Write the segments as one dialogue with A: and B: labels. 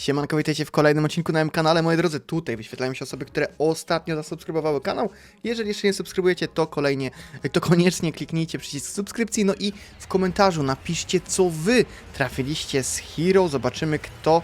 A: Siemanko, witajcie w kolejnym odcinku na moim kanale. Moi drodzy, tutaj wyświetlają się osoby, które ostatnio zasubskrybowały kanał. Jeżeli jeszcze nie subskrybujecie, to kolejnie, to koniecznie kliknijcie przycisk subskrypcji. No i w komentarzu napiszcie, co wy trafiliście z Hero. Zobaczymy, kto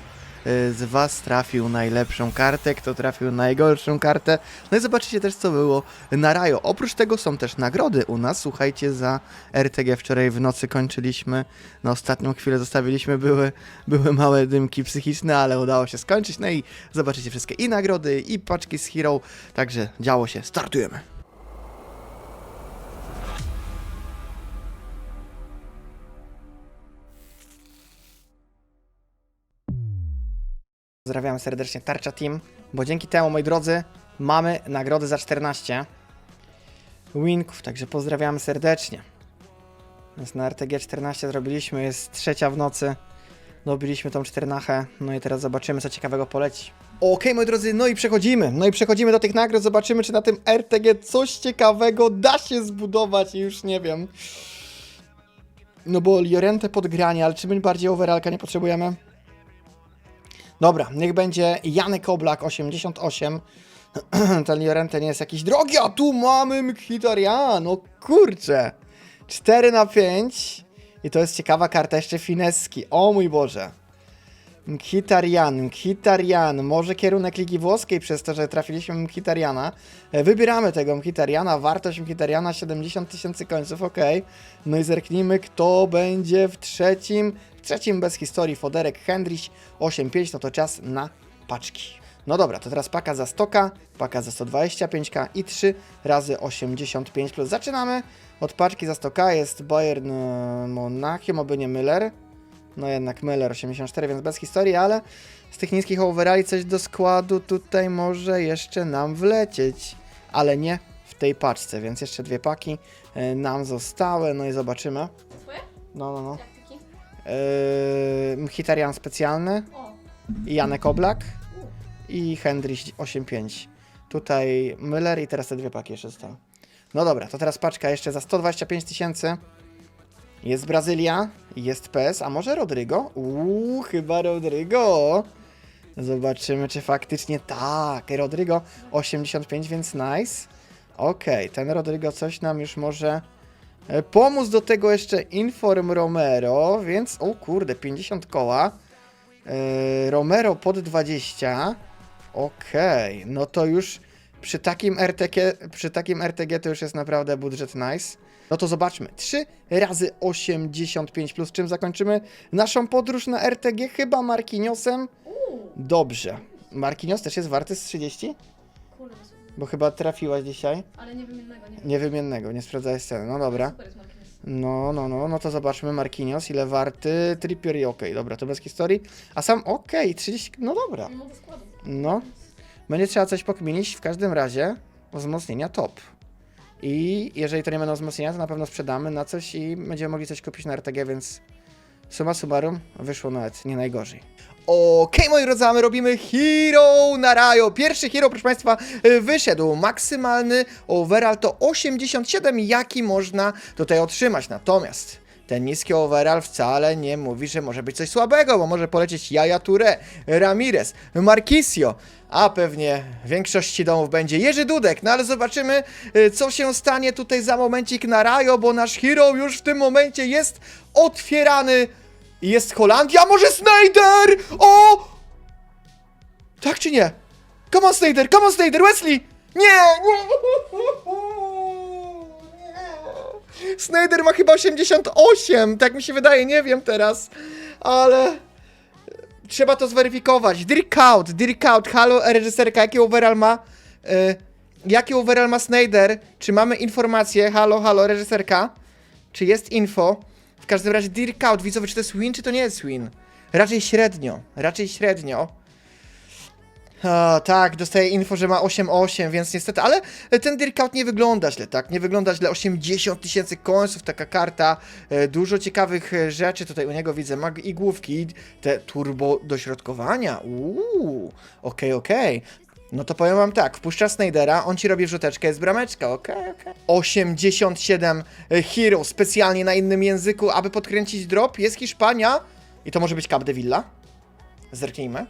A: z was trafił najlepszą kartę, kto trafił najgorszą kartę. No i zobaczycie też, co było na Rajo. Oprócz tego są też nagrody u nas. Słuchajcie, za RTG wczoraj w nocy kończyliśmy. Na ostatnią chwilę zostawiliśmy, były, były małe dymki psychiczne, ale udało się skończyć. No i zobaczycie wszystkie i nagrody, i paczki z Hero. Także działo się. Startujemy. Pozdrawiam serdecznie Tarcza Team, bo dzięki temu, moi drodzy, mamy nagrody za 14 winków, także pozdrawiamy serdecznie. Więc na RTG 14 zrobiliśmy, jest trzecia w nocy, dobiliśmy tą czternachę, no i teraz zobaczymy, co ciekawego poleci. Okej, moi drodzy, no i przechodzimy, no i przechodzimy do tych nagród, zobaczymy, czy na tym RTG coś ciekawego da się zbudować i już nie wiem. No bo Liorentę podgranie, ale czy my bardziej overalka nie potrzebujemy? Dobra, niech będzie Janek Oblak 88. Ten Llorente nie jest jakiś drogi, a tu mamy Mkhitaryan, no kurczę. 4 na 5 i to jest ciekawa karta jeszcze Fineski, o mój Boże. Mkhitaryan, Mkhitaryan, może kierunek Ligi Włoskiej przez to, że trafiliśmy Mkhitarjana. E, Wybieramy tego Mkhitarjana, wartość Mkhitarjana 70 tysięcy końców, ok. No i zerknijmy, kto będzie w trzecim, w trzecim bez historii, Foderek Hendryś 8.5, no to czas na paczki. No dobra, to teraz paka za 100, paka za 125k i 3 razy 85 plus. Zaczynamy od paczki za 100k, jest Bayern e, Monachium, oby nie Müller. No jednak Müller 84, więc bez historii, ale z tych niskich overali coś do składu tutaj może jeszcze nam wlecieć, ale nie w tej paczce, więc jeszcze dwie paki e, nam zostały, no i zobaczymy. No, no, no. Yy, Mkhitaryan specjalny,
B: O,
A: i Janek Oblak i Hendryś 8.5. Tutaj Müller i teraz te dwie paki jeszcze zostały. No dobra, to teraz paczka jeszcze za 125 tysięcy. Jest Brazylia, jest PS, a może Rodrygo? Uuu, chyba Rodrygo. Zobaczymy, czy faktycznie tak. Rodrygo 85, więc nice. Okej, ten Rodrygo coś nam już może e, pomóc. Do tego jeszcze Inform Romero, więc o kurde, 50 koła. E, Romero pod 20. Okej, no to już przy takim RTG, przy takim RTG to już jest naprawdę budżet nice. No to zobaczmy. 3 razy 85 plus czym zakończymy naszą podróż na RTG? Chyba Markiniosem. Dobrze. Markinios też jest warty z 30?
B: kurde,
A: Bo chyba trafiłaś dzisiaj.
B: ale nie wiem innego, nie wiem.
A: Niewymiennego, nie sprawdzałeś ceny. No dobra.
B: Super jest Marquez.
A: No, no, no, no to zobaczmy Marquinhos, ile warty. Trippier i okej, dobra, to bez historii. A sam okej, 30, no dobra.
B: Mimo do składu.
A: No, będzie trzeba coś pokminić, w każdym razie wzmocnienia top. I jeżeli to nie będą wzmocnienia, to na pewno sprzedamy na coś i będziemy mogli coś kupić na RTG, więc summa summarum wyszło nawet nie najgorzej. Okej, moi drodzy, my robimy Hero na Rajo. Pierwszy Hero, proszę Państwa, y, wyszedł. Maksymalny overall to 87, jaki można tutaj otrzymać. Natomiast ten niski overall wcale nie mówi, że może być coś słabego, bo może polecieć Jaja Touré, Ramirez, Marquisio, a pewnie w większości domów będzie Jerzy Dudek. No ale zobaczymy, y, co się stanie tutaj za momencik na Rajo, bo nasz Hero już w tym momencie jest otwierany. Jest Holandia, może Snyder! O! Tak czy nie? Come on Snyder, come on Snyder, Wesley! Nie! Snyder ma chyba 88, tak mi się wydaje, nie wiem teraz, ale trzeba to zweryfikować. Dirk out, Dirk out, halo reżyserka, jaki overall ma? Y, jaki overall ma Snyder? Czy mamy informację? Halo, halo reżyserka? Czy jest info? W każdym razie Dirk out, widzowie, czy to jest win, czy to nie jest win? Raczej średnio, raczej średnio. O, tak, dostaję info, że ma 8-8, więc niestety, ale ten Dirkout nie wygląda źle, tak? Nie wygląda źle, 80 tysięcy końców, taka karta, e, dużo ciekawych e, rzeczy tutaj u niego widzę, mag igłówki, te turbo dośrodkowania, uuu, okej, okej. No to powiem wam tak, wpuszcza Snydera, on ci robi wrzuteczkę, jest brameczka, okej, okej. 87 e, Hero, specjalnie na innym języku, aby podkręcić drop, jest Hiszpania i to może być Cap de Villa. Zerknijmy.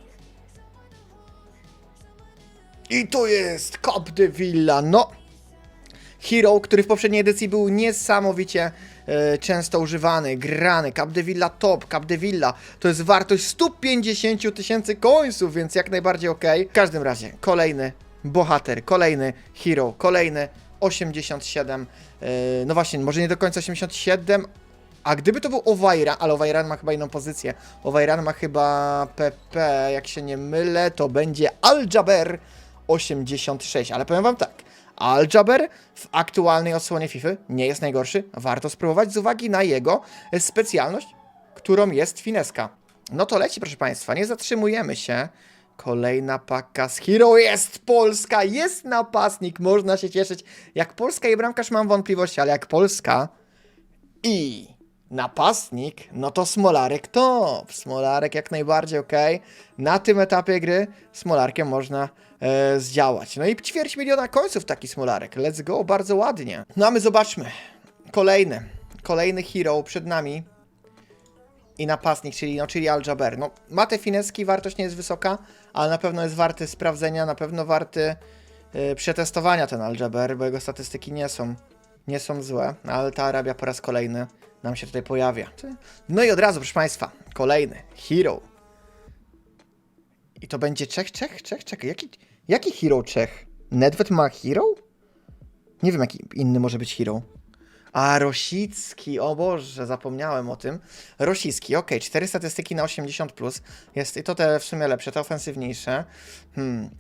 A: I to jest Cop de Villa, no. Hero, który w poprzedniej edycji był niesamowicie e, często używany, grany. Capdevilla Top, Capdevilla to jest wartość 150 000 tysięcy końców, więc jak najbardziej ok. W każdym razie, kolejny bohater, kolejny hero, kolejny 87. e, no właśnie, może nie do końca 87, a gdyby to był Owajran, ale Owajran ma chyba inną pozycję. Owajran ma chyba PP, jak się nie mylę, to będzie Aljaber 86, ale powiem wam tak. Aljaber w aktualnej odsłonie FIFA nie jest najgorszy. Warto spróbować z uwagi na jego specjalność, którą jest fineska. No to leci, proszę Państwa, nie zatrzymujemy się. Kolejna paka z Hero jest Polska, jest napastnik, można się cieszyć. Jak Polska i bramkarz mam wątpliwości, ale jak Polska i napastnik, no to Smolarek top. Smolarek jak najbardziej ok. Na tym etapie gry Smolarkiem można e, zdziałać. No i ćwierć miliona końców taki Smolarek. Let's go, bardzo ładnie. No a my zobaczmy. Kolejny. Kolejny hero przed nami. I napastnik, czyli, no, czyli Aljaber. No, ma te fineski, wartość nie jest wysoka, ale na pewno jest warty sprawdzenia, na pewno warty e, przetestowania ten Aljaber, bo jego statystyki nie są nie są złe, ale ta Arabia po raz kolejny nam się tutaj pojawia. No i od razu, proszę Państwa, kolejny Hero. I to będzie Czech, Czech, Czech, Czech. Jaki, jaki Hero Czech? Nedved ma Hero? Nie wiem, jaki inny może być Hero. A, Rosicki, o Boże, zapomniałem o tym. Rosicki, ok, 4 statystyki na 80+, plus. jest i to te w sumie lepsze, te ofensywniejsze. Hmm.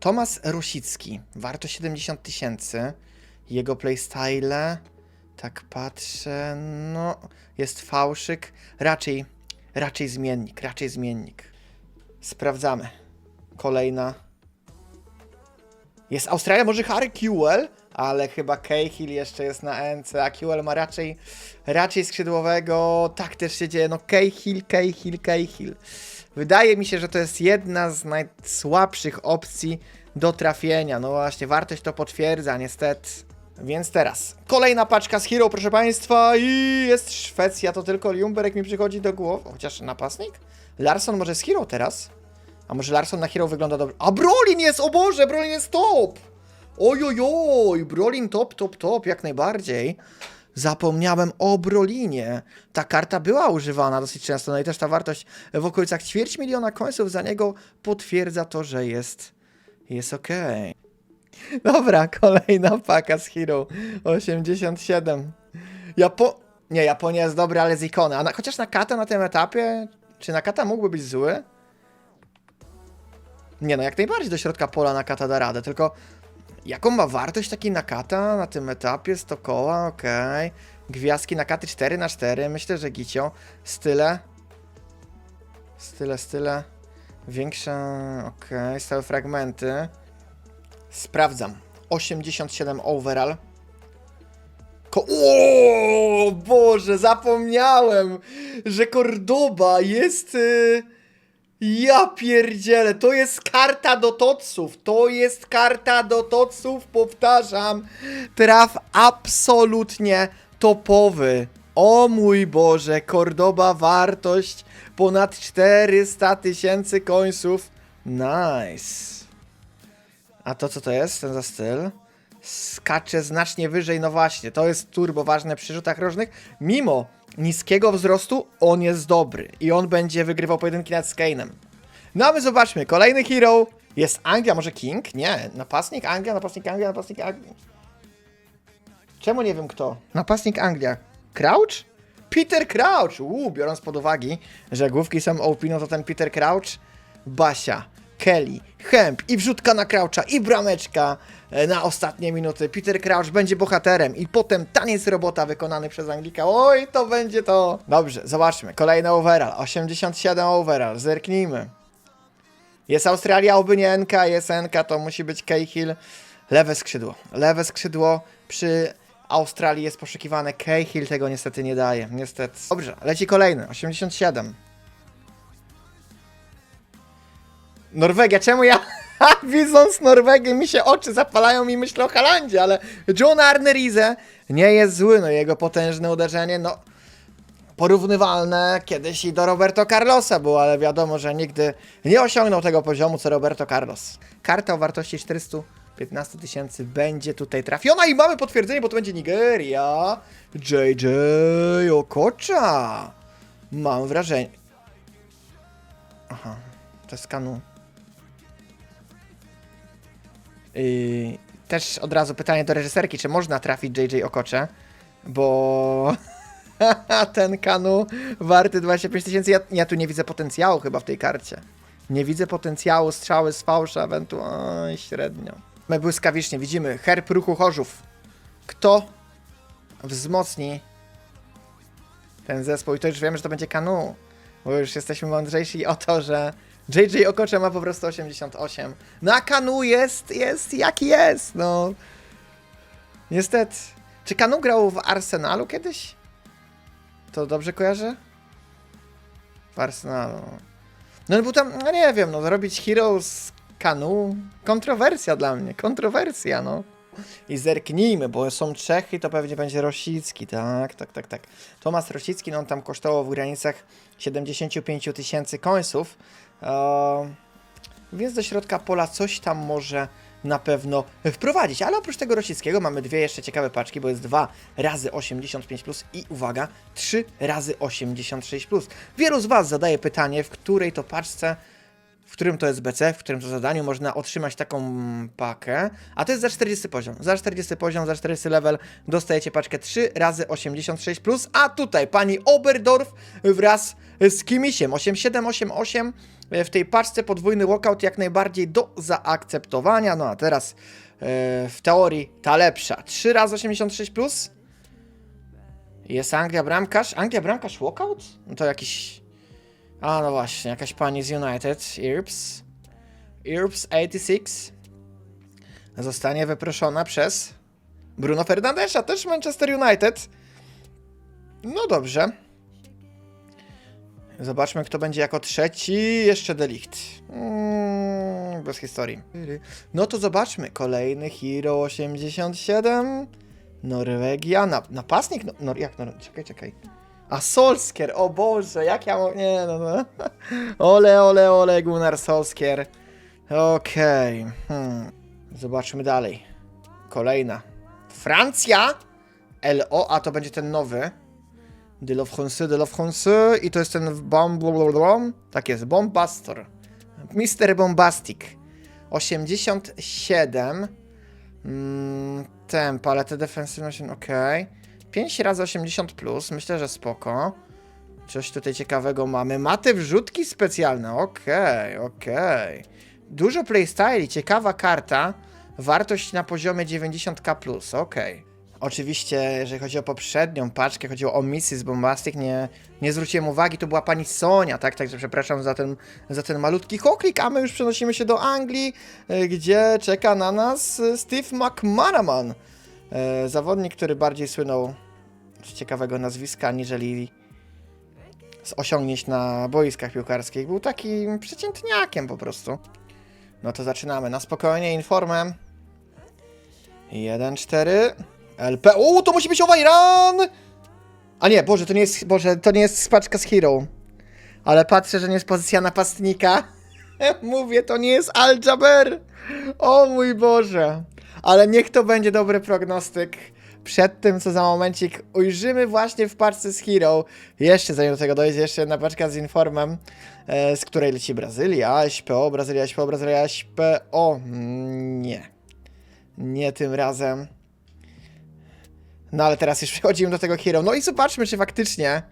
A: Tomasz Rosicki, warto 70 tysięcy. Jego playstyle, tak patrzę, no, jest fałszyk, raczej, raczej zmiennik, raczej zmiennik. Sprawdzamy. Kolejna. Jest Australia, może Harry Kewell, ale chyba Cahill jeszcze jest na NC, a Kewell ma raczej, raczej skrzydłowego. Tak też się dzieje, no Cahill, Cahill, Cahill. Wydaje mi się, że to jest jedna z najsłabszych opcji do trafienia. No właśnie, wartość to potwierdza, niestety. Więc teraz, kolejna paczka z Hero, proszę Państwa, i jest Szwecja, to tylko Ljungberg mi przychodzi do głowy. Chociaż napastnik? Larson może z Hero teraz? A może Larson na Hero wygląda dobrze? A Brolin jest, o Boże, Brolin jest top! Ojojoj, Brolin top, top, top, jak najbardziej. Zapomniałem o Brolinie. Ta karta była używana dosyć często, no i też ta wartość w okolicach ćwierć miliona końców za niego potwierdza to, że jest, jest okej. Dobra, kolejna paka z Hero 87. Japo... Nie, Japonia jest dobra, ale z ikony. A na, chociaż na kata na tym etapie, czy na kata mógłby być zły? Nie no, jak najbardziej do środka pola na kata da radę, tylko jaką ma wartość taki nakata na tym etapie? 100 koła, okej. Gwiazdki nakaty 4 na 4 myślę, że gicio. Style. Style, style. Większe, okej, stałe fragmenty. Sprawdzam. 87 overall. Ko o Boże, zapomniałem, że Cordoba jest... y, Ja pierdzielę, to jest karta do toców, to jest karta do toców, powtarzam. Traf absolutnie topowy. O mój Boże, Cordoba wartość ponad 400 tysięcy końców. Nice. A to co to jest, ten za styl? Skacze znacznie wyżej, no właśnie, to jest turbo ważne przy rzutach rożnych. Mimo niskiego wzrostu, on jest dobry i on będzie wygrywał pojedynki nad Skane'em. No a my zobaczmy, kolejny hero jest Anglia, może King? Nie, napastnik Anglia, napastnik Anglia, napastnik Anglia. Czemu nie wiem kto? Napastnik Anglia. Crouch? Peter Crouch! Uuu, biorąc pod uwagę, że główki są OP, no to ten Peter Crouch, Basia, Kelly, Hemp i wrzutka na Croucha i brameczka e, na ostatnie minuty. Peter Crouch będzie bohaterem i potem taniec robota wykonany przez Anglika. Oj, to będzie to! Dobrze, zobaczmy. Kolejny overall. 87 overall. Zerknijmy. Jest Australia, oby nie NK, jest NK, to musi być Cahill. Lewe skrzydło. Lewe skrzydło przy Australii jest poszukiwane. Cahill tego niestety nie daje. Niestety. Dobrze, leci kolejny. 87. Norwegia, czemu ja widząc Norwegię mi się oczy zapalają i myślę o Halandzie, ale John Arne Rize nie jest zły, no jego potężne uderzenie, no porównywalne kiedyś i do Roberto Carlosa było, ale wiadomo, że nigdy nie osiągnął tego poziomu co Roberto Carlos. Karta o wartości 415 tysięcy będzie tutaj trafiona i mamy potwierdzenie, bo to będzie Nigeria. JJ Okocha. Mam wrażenie. Aha, to jest kanu. Yy, też od razu pytanie do reżyserki, czy można trafić JJ Okocze, bo ten kanu warty 25 tysięcy, ja, ja tu nie widzę potencjału chyba w tej karcie. Nie widzę potencjału, strzały z fałsza, ewentualnie średnio. My błyskawicznie widzimy herb ruchu Chorzów. Kto wzmocni ten zespół? I to już wiemy, że to będzie kanu, bo już jesteśmy mądrzejsi o to, że JJ Okocze ma po prostu 88. No a Kanu jest, jest jaki jest, no. Niestety. Czy Kanu grał w Arsenalu kiedyś? To dobrze kojarzę? W Arsenalu. No był tam, no nie wiem, no robić Heroes Kanu, kontrowersja dla mnie, kontrowersja, no. I zerknijmy, bo są Czechy, to pewnie będzie Rosicki, tak, tak, tak, tak. Tomasz Rosicki, no on tam kosztował w granicach 75 000 tysięcy końców, więc do środka pola coś tam może na pewno wprowadzić. Ale oprócz tego Rosickiego mamy dwie jeszcze ciekawe paczki, bo jest 2 razy 85 plus i uwaga, 3 razy 86 plus. Wielu z Was zadaje pytanie, w której to paczce, w którym to jest BC, w którym to zadaniu można otrzymać taką pakę, a to jest za 40 poziom. Za 40 poziom, za 40 level dostajecie paczkę 3 razy 86 plus, a tutaj pani Oberdorf wraz z Kimisiem 8788 E, w tej paczce podwójny walkout jak najbardziej do zaakceptowania. No a teraz e, w teorii ta lepsza. 3 razy 86 plus. Jest Anglia bramkarz. Anglia bramkarz walkout? No to jakiś. A no właśnie, jakaś pani z United. Irps. Irps 86. Zostanie wyproszona przez Bruno Fernandesza, też Manchester United. No dobrze. Zobaczmy, kto będzie jako trzeci. Jeszcze Delikt. Mm, bez historii. No to zobaczmy. Kolejny Hero 87. Norwegia. Na, napastnik? No, no jak? No, czekaj, czekaj. A Solskier, o Boże, jak ja mogę... Nie, no, no. Ole, ole, ole, Gunnar Solskier. Okej. Okay. Hmm. Zobaczmy dalej. Kolejna. Francja. LO, a to będzie ten nowy. De la France, de la France i to jest ten bomb, tak jest, Bombastor. Mister Bombastic. 87. Mm, tempo, ale te defensywność, ok. 5 razy 80 plus, myślę, że spoko. Coś tutaj ciekawego mamy. Maty wrzutki specjalne, okej, okay, okej. Okay. Dużo playstyli, ciekawa karta. Wartość na poziomie 90k+, plus, okej. Okay. Oczywiście, jeżeli chodzi o poprzednią paczkę, chodziło o Mrs. Bombastic, nie, nie zwróciłem uwagi, to była pani Sonia, tak? Także przepraszam za ten, za ten malutki hoklik, a my już przenosimy się do Anglii, e, gdzie czeka na nas e, Steve McManaman. E, zawodnik, który bardziej słynął z ciekawego nazwiska, aniżeli z osiągnięć na boiskach piłkarskich. Był takim przeciętniakiem po prostu. No to zaczynamy. Na spokojnie, informem. 1-4. LP. O, to musi być Owajran! A nie, Boże, to nie jest, Boże, to nie jest spaczka z Hero. Ale patrzę, że nie jest pozycja napastnika. Mówię, to nie jest Al-Jaber. O mój Boże. Ale niech to będzie dobry prognostyk. Przed tym, co za momencik ujrzymy właśnie w paczce z Hero. Jeszcze zanim do tego dojdzie, jeszcze jedna paczka z Informem, e, z której leci Brazylia, SPO, Brazylia, SPO, Brazylia, SPO. Mm, nie. Nie tym razem. No ale teraz już przechodzimy do tego Hero. No i zobaczmy, czy faktycznie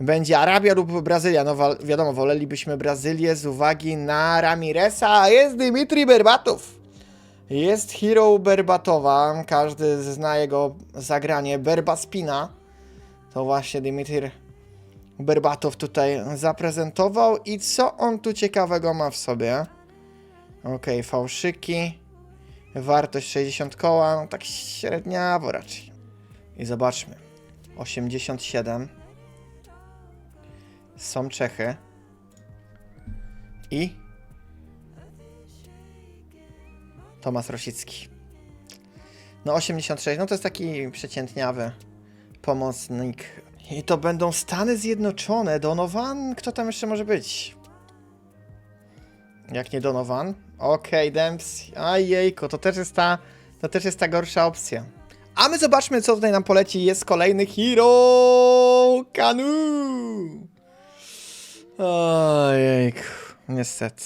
A: będzie Arabia lub Brazylia. No wiadomo, wolelibyśmy Brazylię z uwagi na Ramiresa, a jest Dimitri Berbatow. Jest Hero Berbatowa, każdy zna jego zagranie Berbaspina. To właśnie Dimitri Berbatow tutaj zaprezentował. I co on tu ciekawego ma w sobie? Ok, fałszyki. Wartość 60 koła, no tak średniawo raczej. I zobaczmy. 87. Są Czechy. I Tomasz Rosicki. No 86, no to jest taki przeciętniawy pomocnik I to będą Stany Zjednoczone. Donovan? Kto tam jeszcze może być? Jak nie Donovan? Okej, Dempsey. Ajejko, to też jest ta, to też jest ta gorsza opcja. A my zobaczmy, co tutaj nam poleci. Jest kolejny Hero Kanu. Ojejku, niestety.